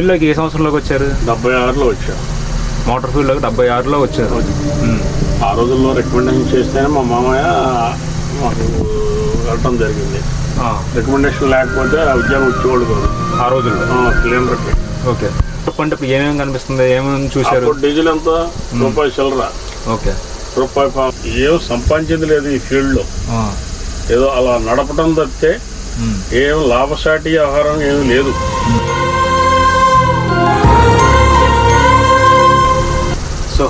ఫీల్డ్లోకి ఏ సంవత్సరంలోకి వచ్చారు? డెబ్బై ఆరులో వచ్చా. మోటార్ ఫీల్డ్లోకి డెబ్బై ఆరులో వచ్చారు. ఆ రోజుల్లో రికమెండేషన్ చేస్తేనే మా మామయ్య మాకు వెళ్ళటం జరిగింది. రికమెండేషన్ లేకపోతే ఆ ఉద్యోగం వచ్చేవాళ్ళు కాదు. ఆ రోజుల్లో? క్లీనర్కి ఓకే. చెప్పండి ఇప్పుడు ఏమేమి కనిపిస్తుంది? ఏమేమి చూశారు? డీజిల్ ఎంత? రూపాయి చిల్లర. ఓకే. రూపాయి ఏం సంపాదించింది లేదు ఈ ఫీల్డ్లో. ఏదో అలా నడపడం తప్పితే. ఏం లాభసాటి ఆహారం ఏమీ లేదు.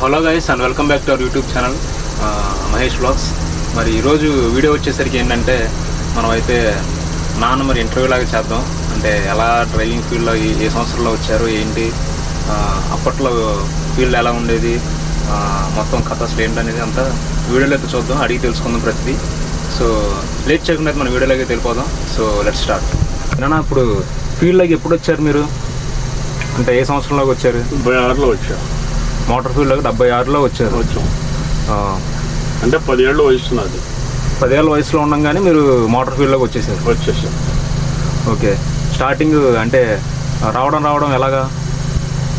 Hello guys and welcome back to our YouTube channel Mahesh blogs మరి ఈరోజు వీడియో వచ్చేసరికి ఏంటంటే మనం అయితే నాన్న మరి ఇంటర్వ్యూ లాగా చేద్దాం. అంటే ఎలా డ్రైవింగ్ ఫీల్డ్లో ఏ సంవత్సరంలో వచ్చారు ఏంటి అప్పట్లో ఫీల్డ్ ఎలా ఉండేది మొత్తం కథ అసలు ఏంటనేది అంతా వీడియోలో అయితే చూద్దాం అడిగి తెలుసుకుందాం ప్రతిదీ. సో లేట్ చేయకుండా అయితే మన వీడియోలోకి వెళ్ళిపోదాం. సో లెట్ స్టార్ట్ నాన్న ఇప్పుడు ఫీల్డ్లోకి ఎప్పుడు వచ్చారు మీరు? అంటే ఏ సంవత్సరంలోకి వచ్చారు? డెబ్బై ఆరులో మోటార్ ఫీల్డ్లోకి డెబ్బై ఆరులో వచ్చారు. వచ్చాం. అంటే పదేళ్ళు వయసు నాది. పదేళ్ళ వయసులో ఉండగానే మీరు మోటార్ ఫీల్డ్లోకి వచ్చేసారు. వచ్చేసాం. ఓకే. స్టార్టింగ్ అంటే రావడం రావడం ఎలాగా?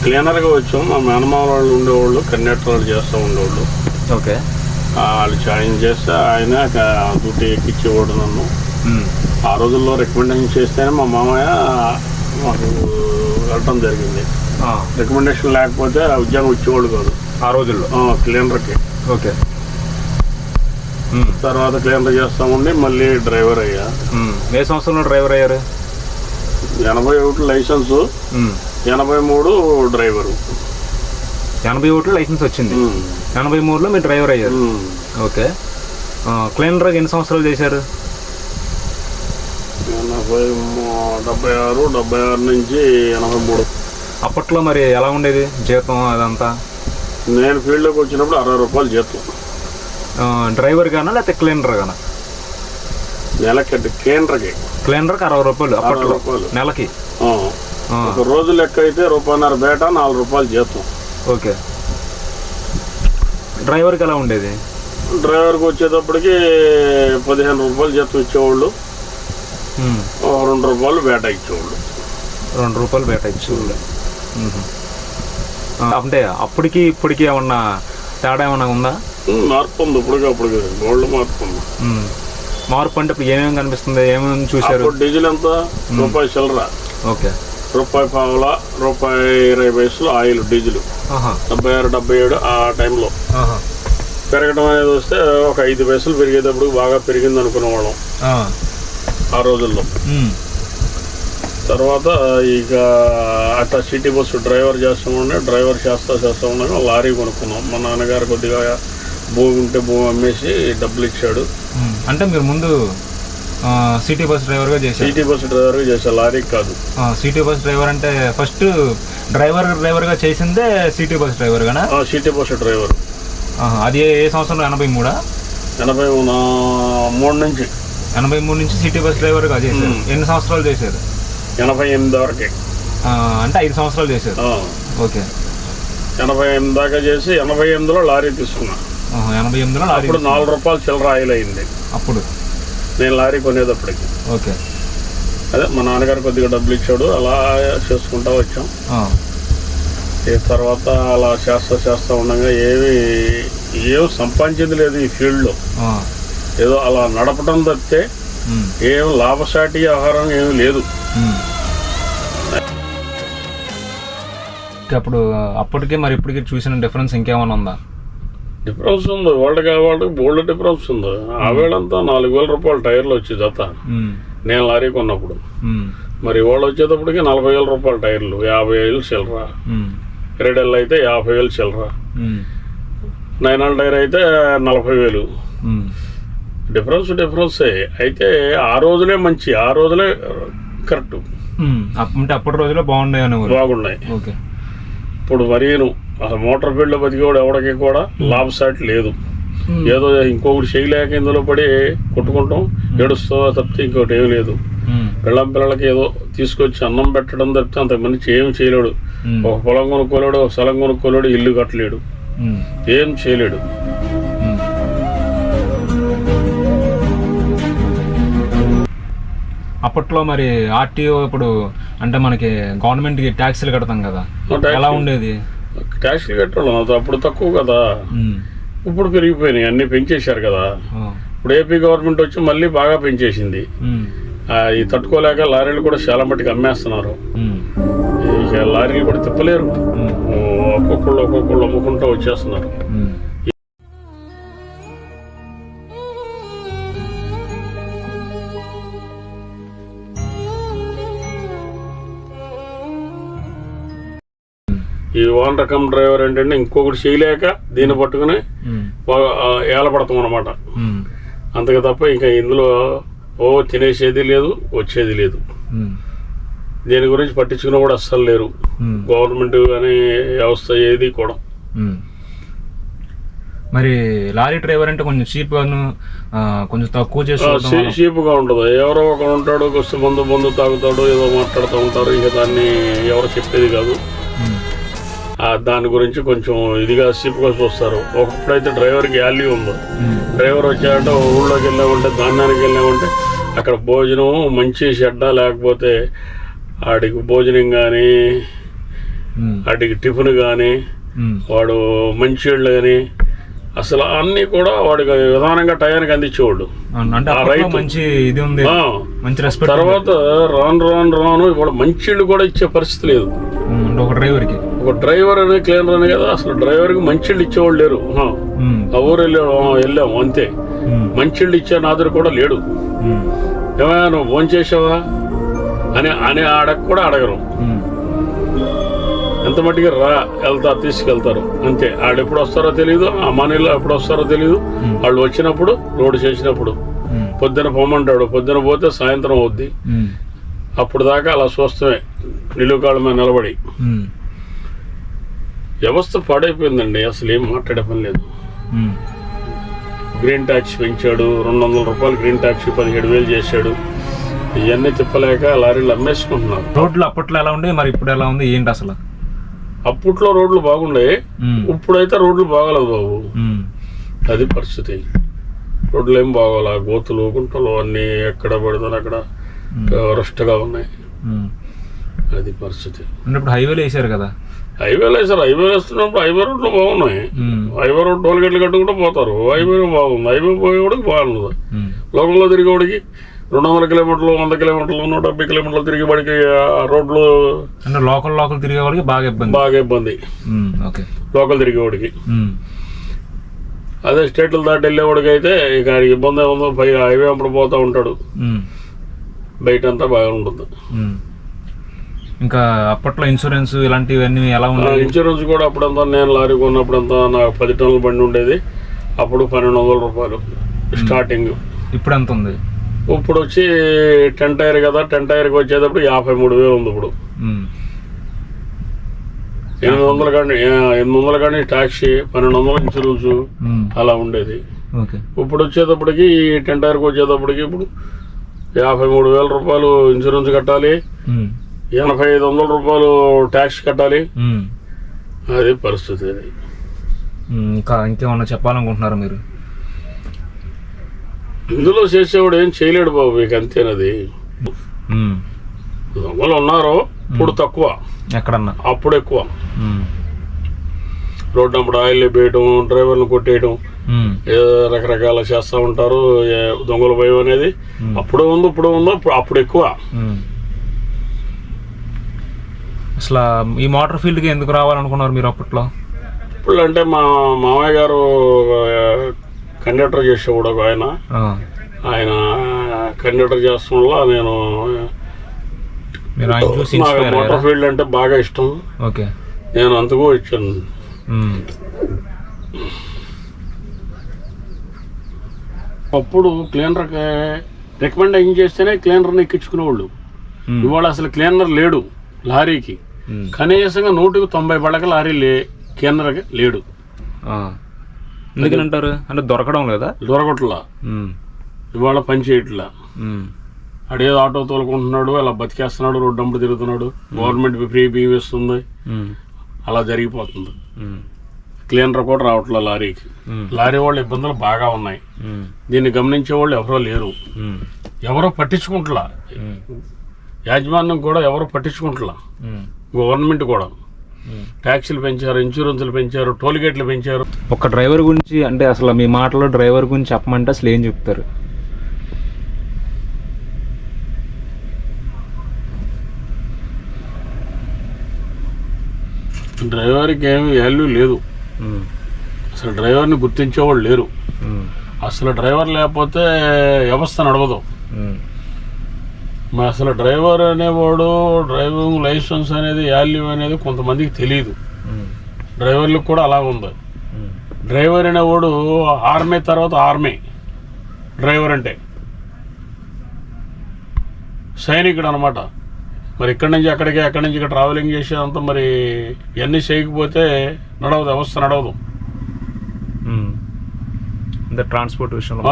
క్లీనర్గా వచ్చాం. మా మేనమామ వాళ్ళు ఉండేవాళ్ళు కండక్టర్ వాళ్ళు చేస్తూ ఉండేవాళ్ళు. ఓకే. వాళ్ళు ఆయన చేస్తే ఆయన డ్యూటీ ఎక్కించేవాడు నన్ను. ఆ రోజుల్లో రికమెండేషన్ చేస్తేనే మా మామయ్య మాకు వెళ్ళటం జరిగింది. రికమెండేషన్ లేకపోతే ఉద్యోగం వచ్చేవాళ్ళు కాదు. ఆ రోజుల్లో? క్లీనర్కి ఓకే. తర్వాత క్లీనర్ చేస్తా ఉండి మళ్ళీ డ్రైవర్ అయ్యా. ఏ సంవత్సరంలో డ్రైవర్ అయ్యారు? ఎనభై ఒకటి లైసెన్సు ఎనభై మూడు డ్రైవరు ఎనభై ఒకటి లైసెన్స్ వచ్చింది. ఎనభై మూడులో మీరు డ్రైవర్ అయ్యారు. ఓకే. క్లీనర్గా ఎన్ని సంవత్సరాలు చేశారు? ఎనభై డెబ్బై ఆరు డెబ్బై ఆరు నుంచి ఎనభై మూడు. అప్పట్లో మరి ఎలా ఉండేది జీతం అదంతా? నేను ఫీల్డ్లోకి వచ్చినప్పుడు అరవై రూపాయలు జీతం. డ్రైవర్ గానా లేకపోతే క్లీనర్ గానా? నెలకి కేంద్రకి క్లీనర్కి. అరవై రూపాయలు అప్పట్లో రూపాయలు. నెలకి? ఒక రోజు లెక్క అయితే రూపాయన్నర బేట నాలుగు రూపాయలు జీతం. ఓకే. డ్రైవర్కి ఎలా ఉండేది? డ్రైవర్కి వచ్చేటప్పటికి పదిహేను రూపాయలు జీతం ఇచ్చేవాళ్ళు. ఉమ్, ఒక రెండు రూపాయలు బేట ఇచ్చేవాళ్ళు. రెండు రూపాయలు బేట ఇచ్చేవాళ్ళు. అంటే అప్పటికి ఇప్పటికి ఏమన్నా తేడా ఏమన్నా ఉందా? మార్పు ఉంది. ఇప్పటికి అప్పటికి గోల్డ్ మార్పు ఉంది. మార్పు అంటే ఇప్పుడు ఏమేమి కనిపిస్తుంది? ఏమేమి చూశారు? డీజిల్ ఎంత? రూపాయి చిల్లర. ఓకే. రూపాయి పావుల రూపాయి ఇరవై పైసలు ఆయిల్ డీజిల్. డెబ్బై ఆరు డెబ్బై ఏడు ఆ టైంలో. పెరగడం అనేది వస్తే ఒక ఐదు పైసలు పెరిగేటప్పుడు బాగా పెరిగింది అనుకునేవాళ్ళం ఆ. ఆ రోజుల్లో. తర్వాత ఇక అట్లా సిటీ బస్సు డ్రైవర్ చేస్తూ ఉండే డ్రైవర్ చేస్తా చేస్తూ ఉండగా లారీ కొనుక్కున్నాం. మా నాన్నగారు కొద్దిగా భూమి ఉంటే భూమి అమ్మేసి డబ్బులు ఇచ్చాడు. అంటే మీరు ముందు సిటీ బస్ డ్రైవర్గా చేశారు. సిటీ బస్సు డ్రైవర్గా చేసా లారీకి కాదు. సిటీ బస్ డ్రైవర్ అంటే ఫస్ట్ డ్రైవర్ డ్రైవర్గా చేసిందే సిటీ బస్ డ్రైవర్ గానా ఆ సిటీ బస్సు డ్రైవర్. అది ఏ సంవత్సరంలో? ఎనభై మూడా? ఎనభై మూడు నుంచి. ఎనభై మూడు నుంచి సిటీ బస్ డ్రైవర్గా చేశారు. ఎన్ని సంవత్సరాలు చేశారు? ఎనభై ఎనిమిది వరకే. అంటే ఐదు సంవత్సరాలు చేశారు. ఓకే. ఎనభై ఎనిమిది దాకా చేసి ఎనభై ఎనిమిదిలో లారీ తీసుకున్నా. ఎనభై ఎనిమిదిలో లారీ అప్పుడు నాలుగు రూపాయలు చిల్లర ఆయిల్ అయింది అప్పుడు? నేను లారీ కొనేటప్పటికి. ఓకే. అదే మా నాన్నగారు కొద్దిగా డబ్బులు ఇచ్చాడు అలా చేసుకుంటా వచ్చాం. ఈ తర్వాత అలా చేస్తా చేస్తా ఉండగా ఏమి ఏం సంపాదించింది లేదు ఈ ఫీల్డ్లో. ఏదో అలా నడపడం తప్పితే ఏం లాభసాటి ఆహారం ఏమీ లేదు. అప్పుడు అప్పటికి మరి ఇప్పటికి చూసిన డిఫరెన్స్ ఇంకేమైనా ఉందా? డిఫరెన్స్ ఉంది. వాళ్ళకి వాళ్ళకి బోల్డ్ డిఫరెన్స్ ఉంది. ఆ వేళంతా నాలుగు వేల రూపాయలు టైర్లు వచ్చి జత. మ్మ్, నేను లారీ కొన్నప్పుడు. మ్మ్, మరి వాళ్ళు వచ్చేటప్పటికి నలభై వేల రూపాయల టైర్లు యాభై వేలు చిల్లర. ఎరడెల్ అయితే యాభై వేలు చిల్లర. నైన్ హండ్రెడ్ టైర్ అయితే నలభై వేలు. డిఫరెన్స్ డిఫరెన్సే అయితే ఆ రోజులే మంచి ఆ రోజులే కరెక్ట్ అంటే అప్పటి రోజుల్లో బాగుండే అనేవారు బాగున్నాయి. ఓకే ఇప్పుడు మరీను అసలు మోటార్ ఫీల్డ్లో బతికేవాడు ఎవడికి కూడా లాభసాటి లేదు. ఏదో ఇంకొకటి చేయలేక ఇందులో పడి కొట్టుకుంటాం. ఏడుస్తో తప్పితే ఇంకోటి ఏం లేదు. పిల్లం పిల్లలకి ఏదో తీసుకొచ్చి అన్నం పెట్టడం తప్పితే అంతకుమంది ఏం చేయలేడు. ఒక పొలం కొనుక్కోలేడు ఒక స్థలం కొనుక్కోలేడు ఇల్లు కట్టలేడు. ఏం చేయలేడు. అప్పట్లో మరి ఆర్టీఓ ఇప్పుడు అంటే మనకి గవర్నమెంట్కి ట్యాక్సీలు కడతాం కదా. ఎలా ఉండేది? ట్యాక్స్లు కట్టడం అది అప్పుడు తక్కువ కదా. ఇప్పుడు పెరిగిపోయినాయి అన్నీ పెంచేశారు కదా. ఇప్పుడు ఏపీ గవర్నమెంట్ వచ్చి మళ్ళీ బాగా పెంచేసింది. ఈ తట్టుకోలేక లారీలు కూడా చాలా మట్టుకు అమ్మేస్తున్నారు. ఇక లారీలు కూడా తిప్పలేరు. ఒక్కొక్కళ్ళు ఒక్కొక్కళ్ళు అమ్ముకుంటూ వచ్చేస్తున్నారు. వాన్ రకం డ్రైవర్ ఏంటంటే ఇంకొకటి చేయలేక దీన్ని పట్టుకుని ఏలపడతాం అనమాట. అంతకు తప్ప ఇంకా ఇందులో ఓ తినేసేది లేదు వచ్చేది లేదు. దీని గురించి పట్టించుకున్న కూడా అస్సలు లేరు. గవర్నమెంట్ కానీ వ్యవస్థ ఏది కూడా. మరి లారీ డ్రైవర్ అంటే కొంచెం చీప్ గాను ఆ, కొంచెం తక్కువ చేసి చీప్గా ఉంటుంది ఎవరో ఒకడు ఉంటాడు వస్తే మందు మందు తాగుతాడు ఏదో మాట్లాడుతూ ఉంటారు ఇక దాన్ని ఎవరు చెప్పేది కాదు దాని గురించి కొంచెం ఇదిగా చీప్గా చూస్తారు ఒకప్పుడైతే డ్రైవర్కి వాల్యూ ఉంది ఉమ్. డ్రైవర్ వచ్చాడంటే ఓ ఊళ్ళోకి వెళ్ళామంటే ధాన్యానికి వెళ్ళామంటే అక్కడ భోజనం మంచి చెడ్డ లేకపోతే ఆడికి భోజనం కానీ ఉమ్. ఆడికి టిఫిన్ కానీ ఉమ్. వాడు మంచిళ్ళు కానీ అసలు అన్నీ కూడా వాడికి విధానంగా టయానికి అందించేవాడు. మంచి ఇది ఉంది. ఆ, మంచి రెస్పెక్ట్ తర్వాత రాను రాను రాను ఇప్పుడు మంచిళ్ళు కూడా ఇచ్చే పరిస్థితి లేదు. ఒక డ్రైవర్కి. ఒక డ్రైవర్ అని క్లీనర్ అని కదా అసలు డ్రైవర్కి మంచిళ్ళు ఇచ్చేవాళ్ళు లేరు. ఆ, ఊరు వెళ్ళాము ఆ, వెళ్ళాము అంతే. ఉమ్. మంచిళ్ళు ఇచ్చే నాదురు కూడా లేడు. ఏమయ్యా నువ్వు భోంచేసావా అని అని అడగ కూడా అడగరు. ఎంత మట్టికి రా వెళ్తారు తీసుకెళ్తారు. అంతే. ఆడు ఎప్పుడు వస్తారో తెలియదు ఆ మనీలో ఎప్పుడు వస్తారో తెలియదు వాళ్ళు వచ్చినప్పుడు లోడ్ చేసినప్పుడు. పొద్దున పొమ్మంటాడు. పొద్దున పోతే సాయంత్రం అవుద్ది. అప్పుడు దాకా అలా చూస్తామే నిలువుకాళ్ళ మీద నిలబడి. వ్యవస్థ పాడైపోయిందండి. అసలు ఏం మాట్లాడే పని లేదు. గ్రీన్ ట్యాక్స్ పెంచాడు. రెండు వందల రూపాయలు గ్రీన్ ట్యాక్స్ పదిహేడు వేలు చేశాడు. ఇవన్నీ తిప్పలేక లారీలు అమ్మేసుకుంటున్నారు. రోడ్లు అప్పట్లో ఎలా ఉండే మరి ఇప్పుడు ఎలా ఉంది? ఏంటి అసలు? అప్పట్లో రోడ్లు బాగుండే. ఇప్పుడైతే రోడ్లు బాగాలేదు బాబు. అది పరిస్థితి. రోడ్లు ఏం బాగోలా గోతులు గుంటలు అన్నీ ఎక్కడ పడుతుంది అక్కడ రష్ట్గా ఉన్నాయి. అది పరిస్థితి. ఇప్పుడు హైవేలు వేసారు కదా? హైవేలు వేసారు హైవే వేస్తున్నప్పుడు హైవే రోడ్లు బాగున్నాయి. హైవే రోడ్ టోల్ గేట్లు కట్టుకుంటూ పోతారు. హైవే బాగుంది. హైవే పోయేవాడికి ఉమ్. లోకంలో తిరిగేవాడికి రెండు వందల కిలోమీటర్లు వంద కిలోమీటర్లు నూట డెబ్బై కిలోమీటర్లు తిరిగి వాడికి రోడ్లు అంటే లోకల్ లోకల్ తిరిగే వాళ్ళకి బాగా ఇబ్బంది. బాగా ఇబ్బంది. ఓకే. లోకల్ తిరిగేవాడికి. అదే స్టేట్లు దాటి వెళ్ళేవాడికి అయితే ఇక ఇబ్బంది ఏముందో పై హైవే అప్పుడు పోతూ ఉంటాడు. బయట అంతా బాగా ఉంటుంది. ఇంకా అప్పట్లో ఇన్సూరెన్స్ ఇలాంటివన్నీ ఎలా ఉన్నాయి ఇన్సూరెన్స్ కూడా అప్పుడంతా నేను లారీ కొన్నప్పుడంతా నాకు పది టన్నుల బండి ఉండేది. అప్పుడు పన్నెండు వందల రూపాయలు స్టార్టింగ్. ఇప్పుడు ఎంత ఉంది? ఇప్పుడు వచ్చి టెన్ టైర్ కదా టెన్ టైర్కి వచ్చేటప్పుడు యాభై మూడు వేలు ఉంది ఇప్పుడు. ఎనిమిది వందల కానీ ఎనిమిది వందల కానీ ట్యాక్సీ పన్నెండు వందల ఇన్సూరెన్స్. అలా ఉండేది ఓకే ఇప్పుడు వచ్చేటప్పటికి టెన్ టైర్కి వచ్చేటప్పటికి ఇప్పుడు యాభై మూడు వేల రూపాయలు ఇన్సూరెన్స్ కట్టాలి. ఎనభై ఐదు వందల రూపాయలు ట్యాక్స్ కట్టాలి. అది పరిస్థితి అది. ఇంకా ఇంకేమన్నా చెప్పాలనుకుంటున్నారా మీరు ఇందులో చేసేవాడు ఏం చేయలేడు బాబు మీకు అంతేనది. దొంగలు ఉన్నారు ఇప్పుడు తక్కువ ఎక్కడన్నా అప్పుడు ఎక్కువ. రోడ్డు అప్పుడు ఆయిల్ వేయటం డ్రైవర్లు. ఏదో రకరకాల చేస్తూ ఉంటారు దొంగల భయం అనేది. అప్పుడు ఉంది ఇప్పుడు ఉందో అప్పుడు- ఎక్కువ. అసలు ఈ మోటార్ ఫీల్డ్కి ఎందుకు రావాలనుకున్నారు మీరు అప్పట్లో ఇప్పుడు అంటే మా మామయ్య గారు కండక్టర్ చేసేవాడు ఒక ఆయన. ఆయన కండక్టర్ చేస్తాం వల్ల నేను చూసి నాకు మోటార్ ఫీల్డ్ అంటే బాగా ఇష్టం. ఓకే. నేను అందుకు వచ్చాను. అప్పుడు క్లీనర్కి రికమెండేషన్ చేస్తేనే క్లీనర్ని ఎక్కించుకునేవాళ్ళు. ఇవాళ అసలు క్లీనర్ లేడు లారీకి. కనీసంగా నూటికి తొంభై పడక లారీ లే క్లీనర్కి లేడు. అంటారు అంటే దొరకడం లేదా దొరకట్లా. ఇవాళ పని చేయట్లా. అడేదో ఆటో తోలుకుంటున్నాడు అలా బతికేస్తున్నాడు రోడ్డు అంబడి తిరుగుతున్నాడు గవర్నమెంట్ ఫ్రీ బియ్యం ఇస్తుంది. అలా జరిగిపోతుంది. క్లీనర్ కూడా రావట్లే లారీకి. లారీ వాళ్ళ ఇబ్బందులు బాగా ఉన్నాయి. దీన్ని గమనించే వాళ్ళు ఎవరో లేరు. ఎవరో పట్టించుకుంటలా. యాజమాన్యం కూడా ఎవరు పట్టించుకుంటున్నా ఉమ్, గవర్నమెంట్ కూడా. ట్యాక్సీలు పెంచారు ఇన్సూరెన్స్లు పెంచారు టోల్ గేట్లు పెంచారు. ఒక డ్రైవర్ గురించి అంటే అసలు మీ మాటలో డ్రైవర్ గురించి చెప్పమంటే అసలు ఏం చెప్తారు? డ్రైవర్కి ఏమి వాల్యూ లేదు. అసలు డ్రైవర్ని గుర్తించేవాళ్ళు లేరు. అసలు డ్రైవర్ లేకపోతే వ్యవస్థ నడవదు. మరి అసలు డ్రైవర్ అనేవాడు డ్రైవింగ్ లైసెన్స్ అనేది వాల్యూ అనేది కొంతమందికి తెలియదు డ్రైవర్లకు కూడా అలా ఉంది. డ్రైవర్ అనేవాడు ఆర్మీ తర్వాత ఆర్మీ. డ్రైవర్ అంటే. సైనికుడు అనమాట మరి ఇక్కడి నుంచి అక్కడికి అక్కడి నుంచి ఇక్కడ ట్రావెలింగ్ చేసేదంతా మరి ఇవన్నీ చేయకపోతే నడవదు వ్యవస్థ నడవదు. ట్రాన్స్పోర్ట్ విషయంలో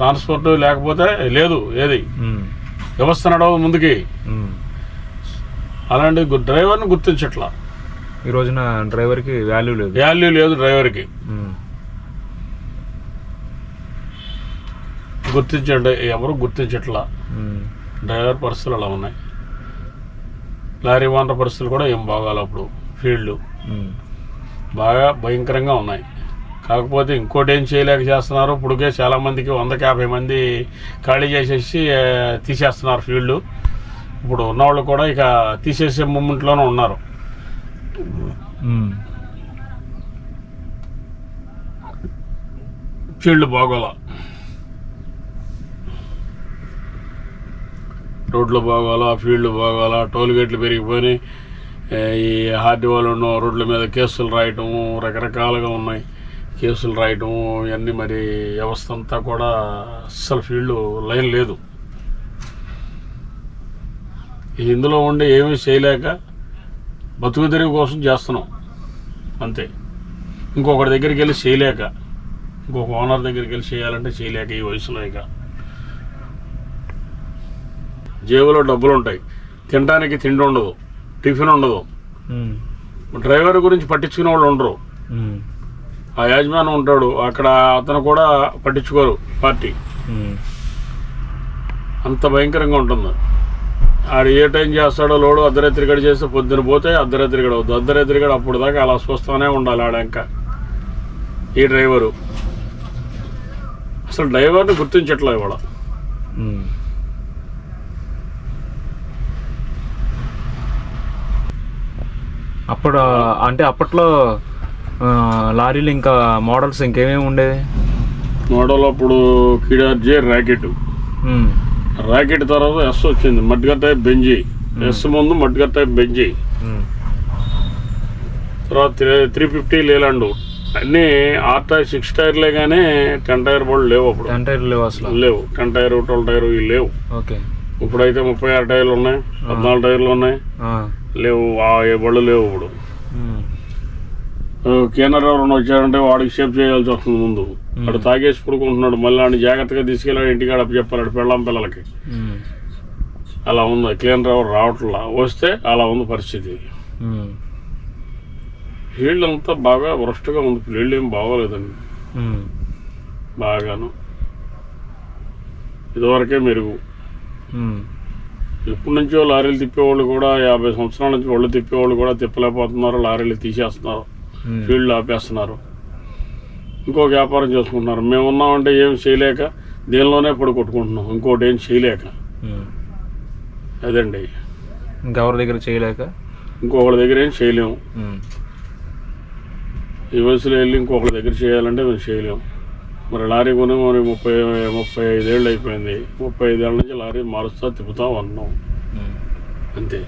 ట్రాన్స్పోర్ట్ లేకపోతే లేదు ఏది. వ్యవస్థ నడవదు ముందుకి. అలాంటి డ్రైవర్ని గుర్తించట్లా. ఈ రోజున డ్రైవర్కి వాల్యూ లేదు. వాల్యూ లేదు డ్రైవర్కి. గుర్తించండి ఎవరు గుర్తించట్లా. డ్రైవర్ పరిస్థితులు అలా ఉన్నాయి. లారీ ఓనర్ పరిస్థితులు కూడా ఏం బాగాలి అప్పుడు. ఫీల్డ్. బాగా భయంకరంగా ఉన్నాయి. కాకపోతే ఇంకోటి ఏం చేయలేక చేస్తున్నారు? ఇప్పుడుకే చాలా మందికి వందకి యాభై మంది ఖాళీ చేసేసి తీసేస్తున్నారు ఫీల్డ్. ఇప్పుడు ఉన్నవాళ్ళు కూడా ఇక తీసేసే మూమెంట్లోనే ఉన్నారు. ఫీల్డ్ బాగోలా. రోడ్లు బాగోలా ఫీల్డ్ బాగోలా టోల్ గేట్లు పెరిగిపోయినాయి. ఈ హార్డీ వాళ్ళు ఉన్న రోడ్ల మీద కేసులు రాయటము రకరకాలుగా ఉన్నాయి. కేసులు రాయటము ఇవన్నీ మరి వ్యవస్థ అంతా కూడా అస్సలు ఫీల్డ్ లైన్ లేదు. ఇందులో ఉండి ఏమీ చేయలేక బతుకు తెరుగు కోసం చేస్తున్నాం. అంతే. ఇంకొకటి దగ్గరికి వెళ్ళి చేయలేక ఇంకొక ఓనర్ దగ్గరికి వెళ్ళి చేయాలంటే చేయలేక ఈ వయసులో ఇక. జేబులో డబ్బులు ఉంటాయి తినడానికి తిండి ఉండదు. టిఫిన్ ఉండదు. డ్రైవర్ గురించి పట్టించుకునే వాళ్ళు ఉండరు. ఆ యాజమాన్యం ఉంటాడు. అక్కడ అతను కూడా పట్టించుకోరు పార్టీ. అంత భయంకరంగా ఉంటుంది. ఆడు ఏ టైం చేస్తాడో లోడు అర్ధరాత్రి గడి చేస్తే పొద్దున పోతే అర్ధరాత్రి గడ అవుతుంది అర్ధరాత్రి గడ అప్పుడు దాకా అలా చూస్తూనే ఉండాలి ఆడ ఇంకా. ఈ డ్రైవరు. అసలు డ్రైవర్ని గుర్తించట్లే ఇవాళ అప్పుడు అంటే అప్పట్లో లారీలు ఇంకా మోడల్స్ ఇంకేమేమి ఉండేవి? మోడల్ అప్పుడు కిడార్జే ర్యాకెట్. ర్యాకెట్ తర్వాత ఎస్ వచ్చింది మడ్గర్ టైప్ బెంజీ. ఎస్ ముందు మడ్గర్ టైప్ బెంజీ. తర్వాత త్రీ ఫిఫ్టీ లేలాండు. అన్నీ ఆర్ టైర్ సిక్స్ టైర్లే కానీ టెన్ టైర్ బోర్డు లేవు అప్పుడు. టెన్ టైర్లు లేవు అసలు. లేవు. టెన్ టైర్ ట్వెల్వ్ టైర్ ఇవి లేవు. ఓకే. ఇప్పుడైతే ముప్పై ఆరు టైర్లు ఉన్నాయి పద్నాలుగు టైర్లు ఉన్నాయి. లేవు ఆ ఏ బళ్ళు లేవు ఇప్పుడు. కేనర్ ఎవరైనా వచ్చారంటే వాడికి షేప్ చేయాల్సి వస్తుంది ముందు. వాడు తాగేసి పడుకుంటున్నాడు. మళ్ళీ వాడిని జాగ్రత్తగా తీసుకెళ్ళాడు ఇంటికాడ చెప్పాలి పెళ్ళాం పిల్లలకి. అలా ఉంది. క్లీనర్ ఎవరు రావట్లా. వస్తే అలా ఉంది పరిస్థితి. ఫీల్డ్ అంతా బాగా వరస్ట్గా ఉంది. ఫీల్డ్ ఏం బాగోలేదండి బాగాను. ఇదివరకే మెరుగు. ఎప్పటి నుంచో లారీలు తిప్పేవాళ్ళు కూడా యాభై సంవత్సరాల నుంచి ఒళ్ళు తిప్పేవాళ్ళు కూడా తిప్పలేకపోతున్నారు లారీలు తీసేస్తున్నారు. ఫీల్డ్ ఆపేస్తున్నారు. ఇంకో వ్యాపారం చేసుకుంటున్నారు. మేము ఉన్నామంటే ఏం చేయలేక దీనిలోనే పడి కొట్టుకుంటున్నాం. ఇంకోటి ఏం చేయలేక. ఉమ్. అదండి. ఇంకెవరి దగ్గర చేయలేక? ఇంకొకరి దగ్గర ఏం చేయలేము ఉమ్, ఈ వయసులో వెళ్ళి ఇంకొకరి దగ్గర చేయాలంటే మేము చేయలేము మరి లారీ కొని మరి ముప్పై ముప్పై ఐదేళ్ళు అయిపోయింది. ముప్పై ఐదేళ్ళ నుంచి లారీ మారుస్తా తిప్పుతా ఉన్నాం. అంతే.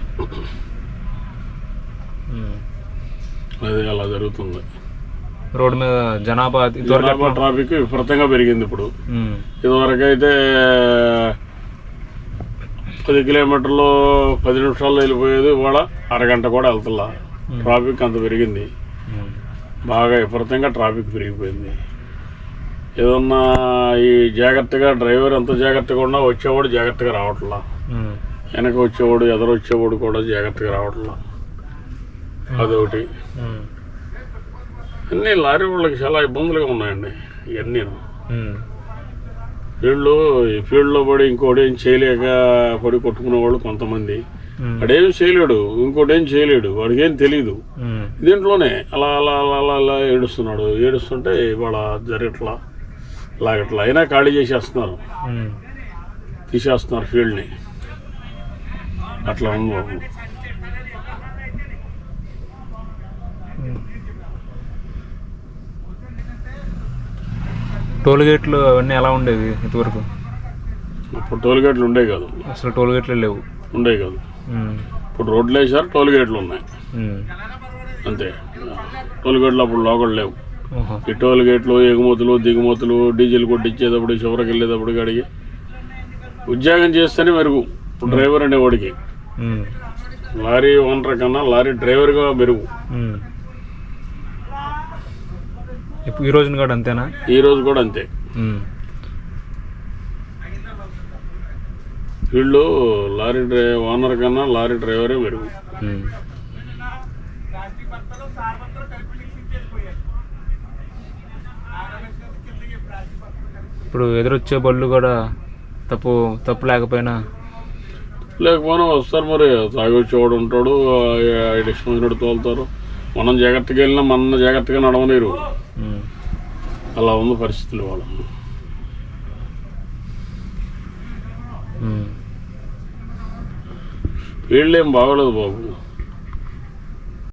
అది అలా జరుగుతుంది. రోడ్డు మీద జనాభా జనాభా ట్రాఫిక్ విపరీతంగా పెరిగింది ఇప్పుడు. ఇదివరకు అయితే పది కిలోమీటర్లు పది నిమిషాల్లో వెళ్ళిపోయేది ఇవాళ అరగంట కూడా వెళ్తున్నా ట్రాఫిక్ అంత పెరిగింది. బాగా విపరీతంగా ట్రాఫిక్ పెరిగిపోయింది. ఏదన్నా ఈ జాగ్రత్తగా డ్రైవర్ ఎంత జాగ్రత్తగా ఉన్నా వచ్చేవాడు జాగ్రత్తగా రావట్లా. వెనక వచ్చేవాడు ఎదురు వచ్చేవాడు కూడా జాగ్రత్తగా రావట్లా. అదొకటి. అన్నీ లారీ వాళ్ళకి చాలా ఇబ్బందులుగా ఉన్నాయండి ఇవన్నీ ఉమ్. ఫీల్డ్లో ఈ ఫీల్డ్లో పడి ఇంకోటి ఏం చేయలేక పడి కొట్టుకునే వాళ్ళు కొంతమంది. వాడేం చేయలేడు ఇంకోటి ఏం చేయలేడు వాడికి ఏం తెలియదు దీంట్లోనే అలా అలా అలా అలా అలా ఏడుస్తున్నాడు. ఏడుస్తుంటే ఇవాళ జరగట్లా లాగట్లా. అయినా ఖాళీ చేసేస్తున్నారు. తీసేస్తున్నారు ఫీల్డ్ని. అట్లా ఉంది టోల్ గేట్లు అవన్నీ ఎలా ఉండేవి ఇంతవరకు? ఇప్పుడు టోల్ గేట్లు ఉండే కాదు. అసలు టోల్ గేట్లు లేవు. ఉండే కాదు. ఇప్పుడు రోడ్లు వేసారు టోల్ గేట్లు ఉన్నాయి. అంతే. టోల్ గేట్లు అప్పుడు లోకల్ లేవు. ఈ టోల్ గేట్లు ఎగుమతులు దిగుమతులు డీజిల్ కొట్టించేటప్పుడు చివరికి వెళ్ళేటప్పుడు కాడికి ఉద్యోగం చేస్తేనే మెరుగు. ఇప్పుడు డ్రైవర్ అనేవాడికి లారీ ఓనర్ కన్నా లారీ డ్రైవర్గా మెరుగు. ఈ రోజున కూడా అంతేనా? ఈ రోజు కూడా అంతే. వీళ్ళు లారీ డ్రై ఓనర్ కన్నా లారీ డ్రైవరే మెరుగు. ఇప్పుడు ఎదురొచ్చే బళ్ళు కూడా తప్పు తప్పు లేకపోయినా లేకపోయినా వస్తారు మరి. తాగొచ్చేవాడు ఉంటాడు ఇష్టమైనట్టు తోలుతారు. మనం జాగ్రత్తగా వెళ్ళినా మన జాగ్రత్తగా నడవలేరు. అలా ఉంది పరిస్థితులు వాళ్ళ వీళ్ళు బాగోలేదు బాబు.